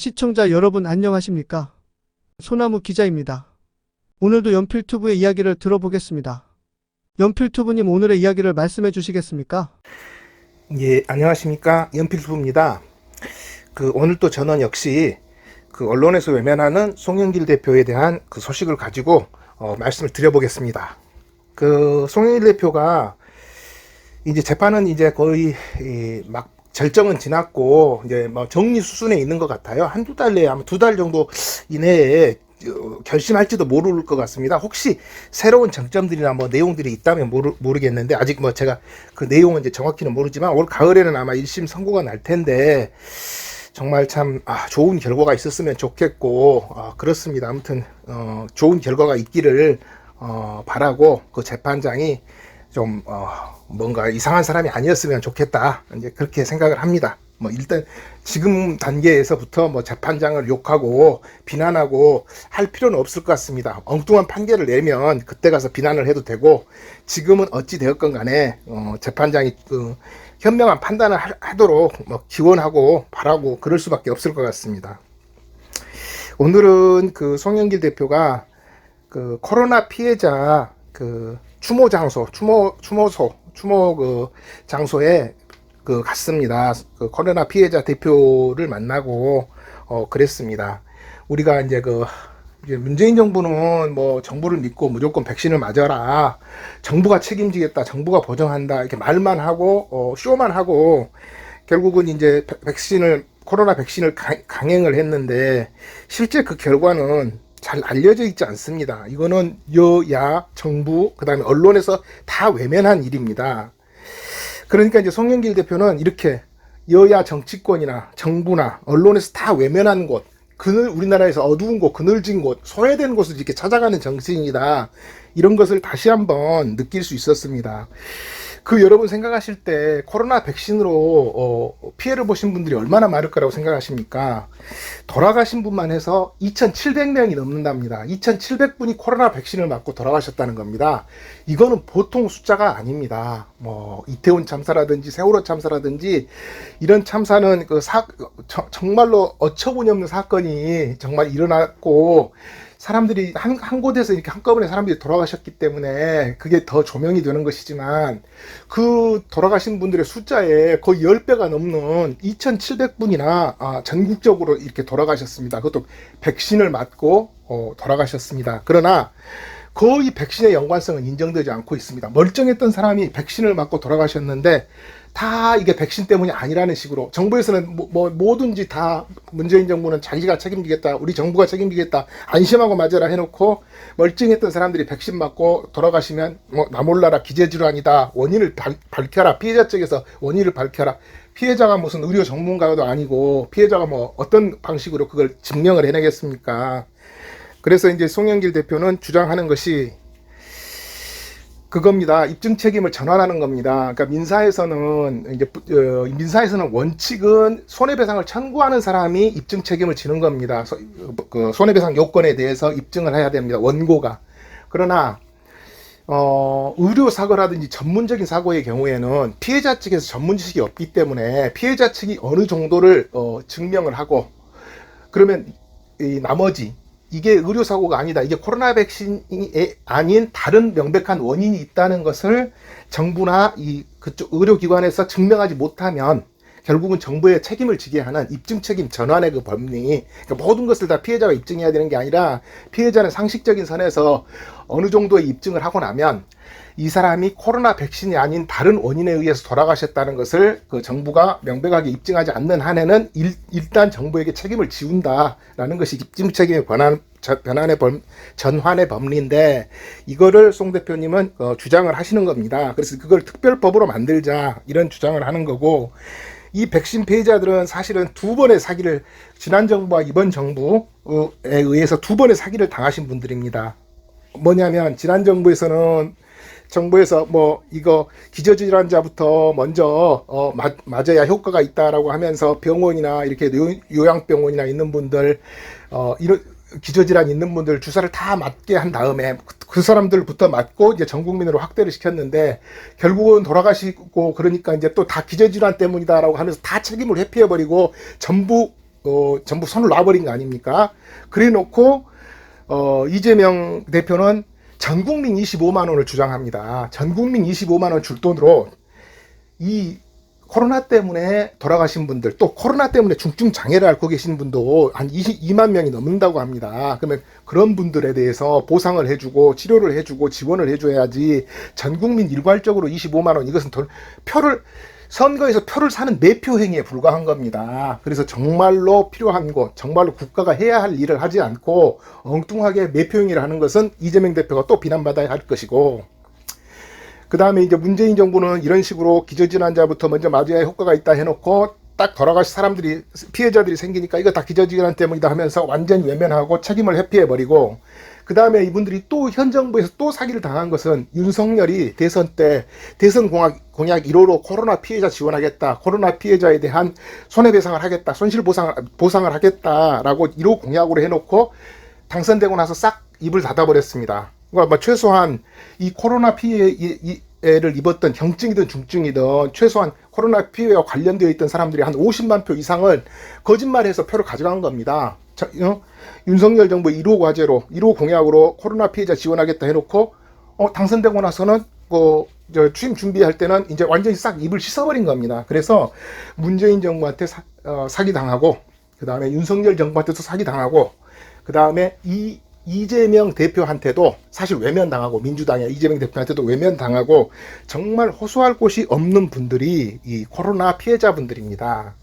시청자 여러분 안녕하십니까? 소나무 기자입니다. 오늘도 연필투브의 이야기를 들어보겠습니다. 연필투브님 오늘의 이야기를 말씀해 주시겠습니까? 예, 안녕하십니까. 연필수입니다. 그, 오늘 또 저는 역시 그 언론에서 외면하는 송영길 대표에 대한 그 소식을 가지고 어, 말씀을 드려보겠습니다. 그, 송영길 대표가 이제 재판은 이제 거의 이, 막 절정은 지났고 이제 뭐 정리 수순에 있는 것 같아요. 한두 달 내에 아마 두 달 정도 이내에 어, 결심할지도 모를 것 같습니다. 혹시 새로운 정점들이나 뭐 내용들이 있다면 모르, 모르겠는데 아직 뭐 제가 그 내용은 이제 정확히는 모르지만 올 가을에는 아마 1심 선고가 날 텐데 정말 참 아, 좋은 결과가 있었으면 좋겠고 아, 그렇습니다. 아무튼 어, 좋은 결과가 있기를 어, 바라고 그 재판장이 좀 어, 뭔가 이상한 사람이 아니었으면 좋겠다 이제 그렇게 생각을 합니다. 뭐 일단 지금 단계에서부터 뭐 재판장을 욕하고 비난하고 할 필요는 없을 것 같습니다. 엉뚱한 판결을 내면 그때 가서 비난을 해도 되고 지금은 어찌 되었건 간에 어, 재판장이 그 현명한 판단을 하, 하도록 뭐 기원하고 바라고 그럴 수밖에 없을 것 같습니다. 오늘은 그 송영길 대표가 그 코로나 피해자 그 추모 장소, 추모 추모소, 추모 그 장소에 그 갔습니다. 그 코로나 피해자 대표를 만나고 어 그랬습니다. 우리가 이제 그 이제 문재인 정부는 뭐 정부를 믿고 무조건 백신을 맞아라. 정부가 책임지겠다. 정부가 보정한다. 이렇게 말만 하고 어 쇼만 하고 결국은 이제 백- 백신을 코로나 백신을 강, 강행을 했는데 실제 그 결과는 잘 알려져 있지 않습니다. 이거는 여야 정부 그다음에 언론에서 다 외면한 일입니다. 그러니까 이제 송영길 대표는 이렇게 여야 정치권이나 정부나 언론에서 다 외면한 곳, 그늘 우리나라에서 어두운 곳, 그늘진 곳, 소외된 곳을 이렇게 찾아가는 정치인이다. 이런 것을 다시 한번 느낄 수 있었습니다. 그 여러분 생각하실 때 코로나 백신으로 어, 피해를 보신 분들이 얼마나 많을 거라고 생각하십니까? 돌아가신 분만 해서 2,700명이 넘는답니다. 2,700분이 코로나 백신을 맞고 돌아가셨다는 겁니다. 이거는 보통 숫자가 아닙니다. 뭐 이태원 참사라든지 세월호 참사라든지 이런 참사는 그 사, 저- 정말로 어처구니없는 사건이 정말 일어났고 사람들이 한, 한 곳에서 이렇게 한꺼번에 사람들이 돌아가셨기 때문에 그게 더 조명이 되는 것이지만 그 돌아가신 분들의 숫자에 거의 10배가 넘는 2,700분이나 아, 전국적으로 이렇게 돌아가셨습니다. 그것도 백신을 맞고 어, 돌아가셨습니다. 그러나 거의 백신의 연관성은 인정되지 않고 있습니다. 멀쩡했던 사람이 백신을 맞고 돌아가셨는데 다 이게 백신 때문이 아니라는 식으로 정부에서는 뭐, 뭐 뭐든지 다 문재인 정부는 자기가 책임지겠다 우리 정부가 책임지겠다 안심하고 맞아라 해놓고 멀쩡했던 사람들이 백신 맞고 돌아가시면 뭐 나 몰라라 기재질환이다 원인을 밝, 밝혀라 피해자 측에서 원인을 밝혀라. 피해자가 무슨 의료 전문가도 아니고 피해자가 뭐 어떤 방식으로 그걸 증명을 해내겠습니까? 그래서 이제 송영길 대표는 주장하는 것이 그겁니다. 입증 책임을 전환하는 겁니다. 그러니까 민사에서는 이제 부- 어, 민사에서는 원칙은 손해배상을 청구하는 사람이 입증 책임을 지는 겁니다. 소- 그 손해배상 요건에 대해서 입증을 해야 됩니다. 원고가. 그러나 어, 의료 사고라든지 전문적인 사고의 경우에는 피해자 측에서 전문 지식이 없기 때문에 피해자 측이 어느 정도를 어, 증명을 하고 그러면 이 나머지 이게 의료 사고가 아니다. 이게 코로나 백신이 아닌 다른 명백한 원인이 있다는 것을 정부나 이 그쪽 의료기관에서 증명하지 못하면 결국은 정부의 책임을 지게 하는 입증 책임 전환의 그 법리 그러니까 모든 것을 다 피해자가 입증해야 되는 게 아니라 피해자는 상식적인 선에서 어느 정도의 입증을 하고 나면 이 사람이 코로나 백신이 아닌 다른 원인에 의해서 돌아가셨다는 것을 그 정부가 명백하게 입증하지 않는 한에는 일, 일단 정부에게 책임을 지운다라는 것이 입증 책임의 저- 변환의 범, 전환의 법리인데 이거를 송 대표님은 어, 주장을 하시는 겁니다. 그래서 그걸 특별법으로 만들자 이런 주장을 하는 거고 이 백신 피해자들은 사실은 두 번의 사기를 지난 정부와 이번 정부에 의해서 두 번의 사기를 당하신 분들입니다. 뭐냐면 지난 정부에서는 정부에서 뭐 이거 기저질환자부터 먼저 어 맞, 맞아야 효과가 있다라고 하면서 병원이나 이렇게 요, 요양병원이나 있는 분들 어 이런 기저질환 있는 분들 주사를 다 맞게 한 다음에 그- 그 사람들부터 맞고 이제 전 국민으로 확대를 시켰는데 결국은 돌아가시고 그러니까 이제 또 다 기저질환 때문이다라고 하면서 다 책임을 회피해 버리고 전부 어, 전부 손을 놔버린 거 아닙니까? 그래 놓고 어, 이재명 대표는 전 국민 25만 원을 주장합니다. 전 국민 25만 원 줄 돈으로 이 코로나 때문에 돌아가신 분들 또 코로나 때문에 중증 장애를 앓고 계신 분도 한 22만 명이 넘는다고 합니다. 그러면 그런 분들에 대해서 보상을 해주고 치료를 해주고 지원을 해줘야지 전 국민 일괄적으로 25만 원 이것은 돈, 표를 선거에서 표를 사는 매표 행위에 불과한 겁니다. 그래서 정말로 필요한 것, 정말로 국가가 해야 할 일을 하지 않고 엉뚱하게 매표 행위를 하는 것은 이재명 대표가 또 비난받아야 할 것이고 그 다음에 이제 문재인 정부는 이런 식으로 기저질환자부터 먼저 맞아야 효과가 있다 해놓고 딱 돌아가신 사람들이 피해자들이 생기니까 이거 다 기저질환 때문이다 하면서 완전히 외면하고 책임을 회피해버리고 그 다음에 이분들이 또 현 정부에서 또 사기를 당한 것은 윤석열이 대선 때 대선 공약, 공약 1호로 코로나 피해자 지원하겠다. 코로나 피해자에 대한 손해배상을 하겠다. 손실보상을 보상을 하겠다라고 1호 공약으로 해놓고 당선되고 나서 싹 입을 닫아버렸습니다. 그러니까 뭐 최소한 이 코로나 피해를 입었던 경증이든 중증이든 최소한 코로나 피해와 관련되어 있던 사람들이 한 50만 표 이상을 거짓말해서 표를 가져간 겁니다. 자, 어? 윤석열 정부 1호 과제로 1호 공약으로 코로나 피해자 지원하겠다 해놓고 어, 당선되고 나서는 그, 저 취임 준비할 때는 이제 완전히 싹 입을 씻어버린 겁니다. 그래서 문재인 정부한테 사, 어, 사기 당하고 그 다음에 윤석열 정부한테도 사기 당하고 그 다음에 이 이재명 대표한테도 사실 외면당하고 민주당의 이재명 대표한테도 외면당하고 정말 호소할 곳이 없는 분들이 이 코로나 피해자분들입니다.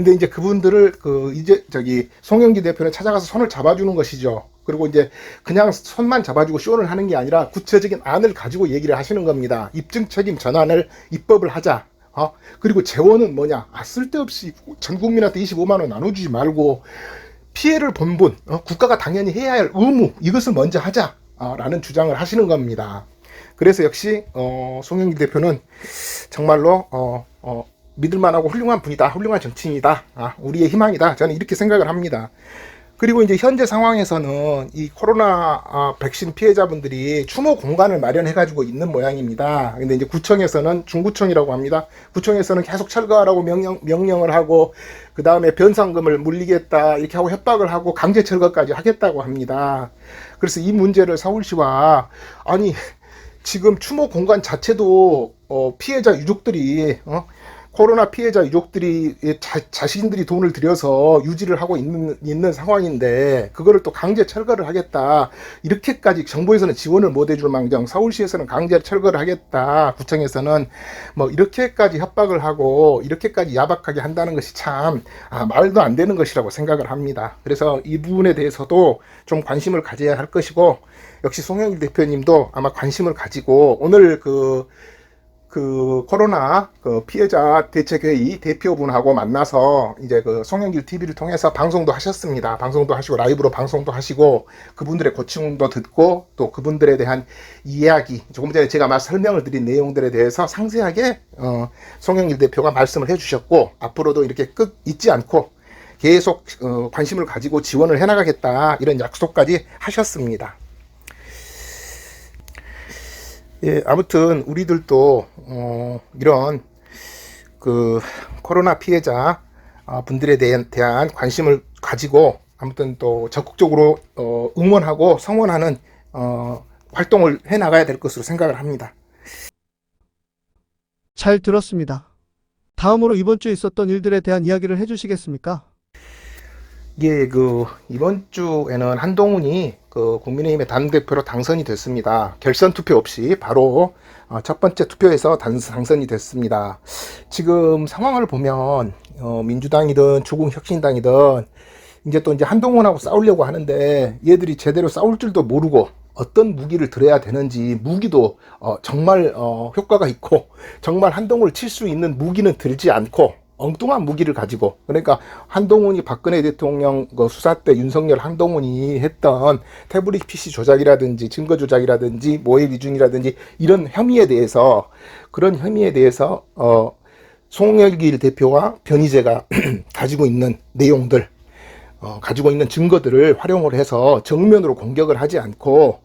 근데 이제 그분들을 그 이제 저기 송영기 대표는 찾아가서 손을 잡아주는 것이죠. 그리고 이제 그냥 손만 잡아주고 쇼를 하는 게 아니라 구체적인 안을 가지고 얘기를 하시는 겁니다. 입증 책임 전환을 입법을 하자. 어? 그리고 재원은 뭐냐? 아, 쓸데없이 전 국민한테 25만 원 나눠주지 말고 피해를 본 분, 어, 국가가 당연히 해야 할 의무, 이것을 먼저 하자. 어, 라는 주장을 하시는 겁니다. 그래서 역시, 어, 송영길 대표는 정말로, 어, 어, 믿을만하고 훌륭한 분이다. 훌륭한 정치인이다. 아, 우리의 희망이다. 저는 이렇게 생각을 합니다. 그리고 이제 현재 상황에서는 이 코로나 아, 백신 피해자분들이 추모 공간을 마련해 가지고 있는 모양입니다. 근데 이제 구청에서는 중구청이라고 합니다. 구청에서는 계속 철거하라고 명령 명령을 하고 그 다음에 변상금을 물리겠다 이렇게 하고 협박을 하고 강제 철거까지 하겠다고 합니다. 그래서 이 문제를 서울시와 아니 지금 추모 공간 자체도 어, 피해자 유족들이 어, 코로나 피해자 유족들이 자, 자신들이 돈을 들여서 유지를 하고 있는, 있는 상황인데 그거를 또 강제 철거를 하겠다. 이렇게까지 정부에서는 지원을 못 해줄 망정 서울시에서는 강제 철거를 하겠다. 구청에서는 뭐 이렇게까지 협박을 하고 이렇게까지 야박하게 한다는 것이 참 아, 말도 안 되는 것이라고 생각을 합니다. 그래서 이 부분에 대해서도 좀 관심을 가져야 할 것이고 역시 송영길 대표님도 아마 관심을 가지고 오늘 그 그 코로나 그 피해자 대책회의 대표분하고 만나서 이제 그 송영길 TV를 통해서 방송도 하셨습니다. 방송도 하시고 라이브로 방송도 하시고 그분들의 고충도 듣고 또 그분들에 대한 이야기 조금 전에 제가 막 설명을 드린 내용들에 대해서 상세하게 어, 송영길 대표가 말씀을 해주셨고 앞으로도 이렇게 끝 잊지 않고 계속 어, 관심을 가지고 지원을 해나가겠다 이런 약속까지 하셨습니다. 예, 아무튼 우리들도 어, 이런 그 코로나 피해자 어, 분들에 대한, 대한 관심을 가지고 아무튼 또 적극적으로 어, 응원하고 성원하는 어, 활동을 해 나가야 될 것으로 생각을 합니다. 잘 들었습니다. 다음으로 이번 주에 있었던 일들에 대한 이야기를 해주시겠습니까? 예, 그 이번 주에는 한동훈이 그 국민의힘의 당대표로 당선이 됐습니다. 결선 투표 없이 바로 어, 첫 번째 투표에서 단, 당선이 됐습니다. 지금 상황을 보면 어, 민주당이든 주공혁신당이든 이제 또 이제 한동훈하고 싸우려고 하는데 얘들이 제대로 싸울 줄도 모르고 어떤 무기를 들어야 되는지 무기도 어, 정말 어, 효과가 있고 정말 한동훈을 칠 수 있는 무기는 들지 않고 엉뚱한 무기를 가지고 그러니까 한동훈이 박근혜 대통령 그 수사 때 윤석열 한동훈이 했던 태블릿 PC 조작이라든지 증거 조작이라든지 모의 위중이라든지 이런 혐의에 대해서 그런 혐의에 대해서 어 송영길 대표와 변희재가 가지고 있는 내용들 어, 가지고 있는 증거들을 활용을 해서 정면으로 공격을 하지 않고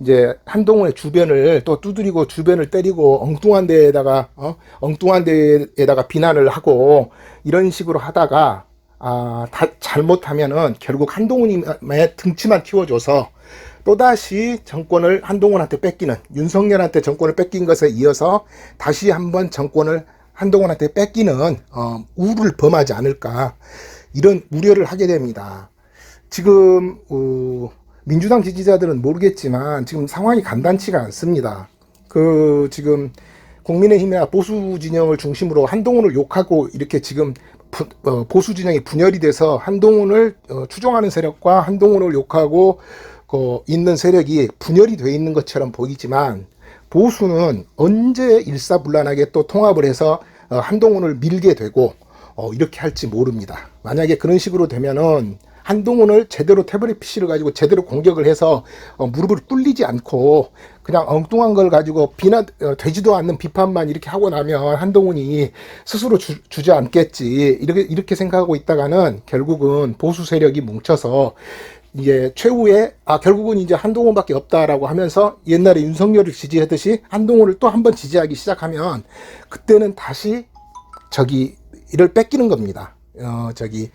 이제 한동훈의 주변을 또 두드리고 주변을 때리고 엉뚱한 데에다가 어? 엉뚱한 데에다가 비난을 하고 이런 식으로 하다가 아, 다, 잘못하면은 결국 한동훈님의 등치만 키워줘서 또다시 정권을 한동훈한테 뺏기는 윤석열한테 정권을 뺏긴 것에 이어서 다시 한번 정권을 한동훈한테 뺏기는 어, 우를 범하지 않을까 이런 우려를 하게 됩니다. 지금 어, 민주당 지지자들은 모르겠지만 지금 상황이 간단치가 않습니다. 그 지금 국민의힘이나 보수 진영을 중심으로 한동훈을 욕하고 이렇게 지금 부- 어, 보수 진영이 분열이 돼서 한동훈을 어, 추종하는 세력과 한동훈을 욕하고 그 있는 세력이 분열이 돼 있는 것처럼 보이지만 보수는 언제 일사불란하게 또 통합을 해서 어, 한동훈을 밀게 되고 어, 이렇게 할지 모릅니다. 만약에 그런 식으로 되면은 한동훈을 제대로 태블릿 PC를 가지고 제대로 공격을 해서 어, 무릎을 뚫리지 않고 그냥 엉뚱한 걸 가지고 비난 어, 되지도 않는 비판만 이렇게 하고 나면 한동훈이 스스로 주, 주저앉겠지 이렇게 이렇게 생각하고 있다가는 결국은 보수 세력이 뭉쳐서 이제 최후의 아 결국은 이제 한동훈밖에 없다라고 하면서 옛날에 윤석열을 지지하듯이 한동훈을 또 한 번 지지하기 시작하면 그때는 다시 저기 이를 뺏기는 겁니다. 어 저기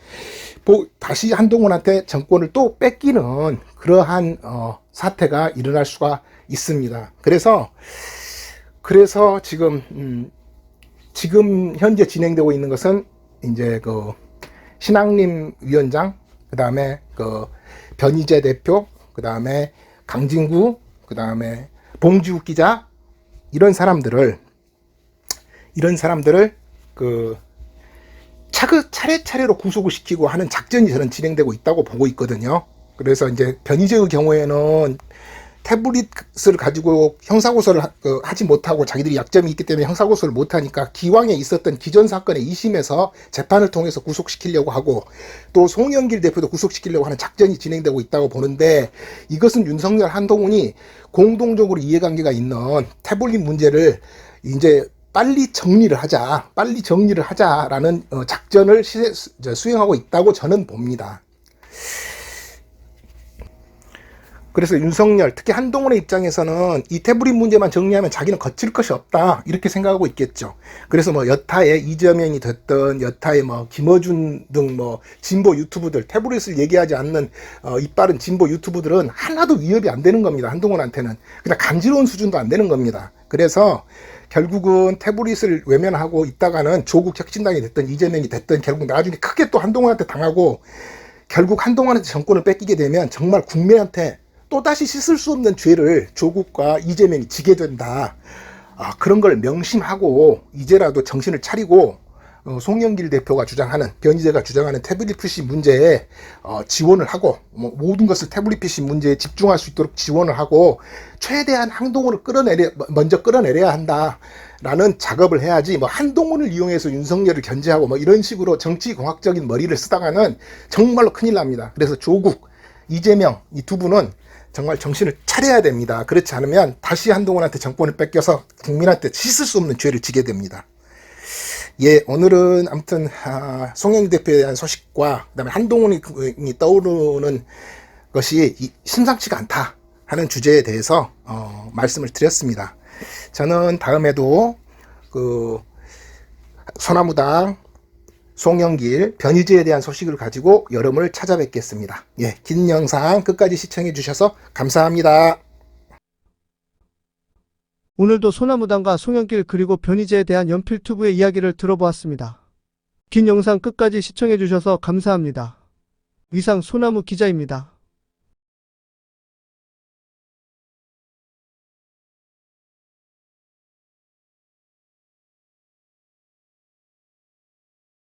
보, 다시 한동훈한테 정권을 또 뺏기는 그러한 어, 사태가 일어날 수가 있습니다. 그래서 그래서 지금 음, 지금 현재 진행되고 있는 것은 이제 그 신앙림 위원장 그 다음에 그 변희재 대표 그 다음에 강진구 그 다음에 봉지욱 기자 이런 사람들을 이런 사람들을 그 차그 차례차례로 구속을 시키고 하는 작전이 저는 진행되고 있다고 보고 있거든요. 그래서 이제 변희재의 경우에는 태블릿을 가지고 형사고소를 하, 그, 하지 못하고 자기들이 약점이 있기 때문에 형사고소를 못하니까 기왕에 있었던 기존 사건의 2심에서 재판을 통해서 구속시키려고 하고 또 송영길 대표도 구속시키려고 하는 작전이 진행되고 있다고 보는데 이것은 윤석열 한동훈이 공동적으로 이해관계가 있는 태블릿 문제를 이제 빨리 정리를 하자, 빨리 정리를 하자라는 어, 작전을 수행하고 있다고 저는 봅니다. 그래서 윤석열, 특히 한동훈의 입장에서는 이 태블릿 문제만 정리하면 자기는 거칠 것이 없다. 이렇게 생각하고 있겠죠. 그래서 뭐 여타의 이재명이 됐던 여타의 뭐 김어준 등 뭐 진보 유튜브들, 태블릿을 얘기하지 않는 어, 이빠른 진보 유튜브들은 하나도 위협이 안 되는 겁니다. 한동훈한테는. 그냥 간지러운 수준도 안 되는 겁니다. 그래서 결국은 태블릿을 외면하고 있다가는 조국 혁신당이 됐든 이재명이 됐든 결국 나중에 크게 또 한동훈한테 당하고 결국 한동훈한테 정권을 뺏기게 되면 정말 국민한테 또다시 씻을 수 없는 죄를 조국과 이재명이 지게 된다. 아, 그런 걸 명심하고 이제라도 정신을 차리고 어, 송영길 대표가 주장하는 변희재가 주장하는 태블릿 PC 문제에 어, 지원을 하고 뭐, 모든 것을 태블릿 PC 문제에 집중할 수 있도록 지원을 하고 최대한 한동훈을 끌어내려 먼저 끌어내려야 한다 라는 작업을 해야지 뭐 한동훈을 이용해서 윤석열을 견제하고 뭐 이런 식으로 정치 공학적인 머리를 쓰다가는 정말로 큰일 납니다. 그래서 조국 이재명 이 두 분은 정말 정신을 차려야 됩니다. 그렇지 않으면 다시 한동훈한테 정권을 뺏겨서 국민한테 씻을 수 없는 죄를 지게 됩니다. 예, 오늘은 아무튼 아, 송영길 대표에 대한 소식과 그다음에 한동훈이 떠오르는 것이 이- 심상치가 않다 하는 주제에 대해서 어, 말씀을 드렸습니다. 저는 다음에도 그 소나무당 송영길 변희재에 대한 소식을 가지고 여러분을 찾아뵙겠습니다. 예, 긴 영상 끝까지 시청해 주셔서 감사합니다. 오늘도 소나무당과 송영길 그리고 변희재에 대한 연필 투브의 이야기를 들어보았습니다. 긴 영상 끝까지 시청해주셔서 감사합니다. 이상 소나무 기자입니다.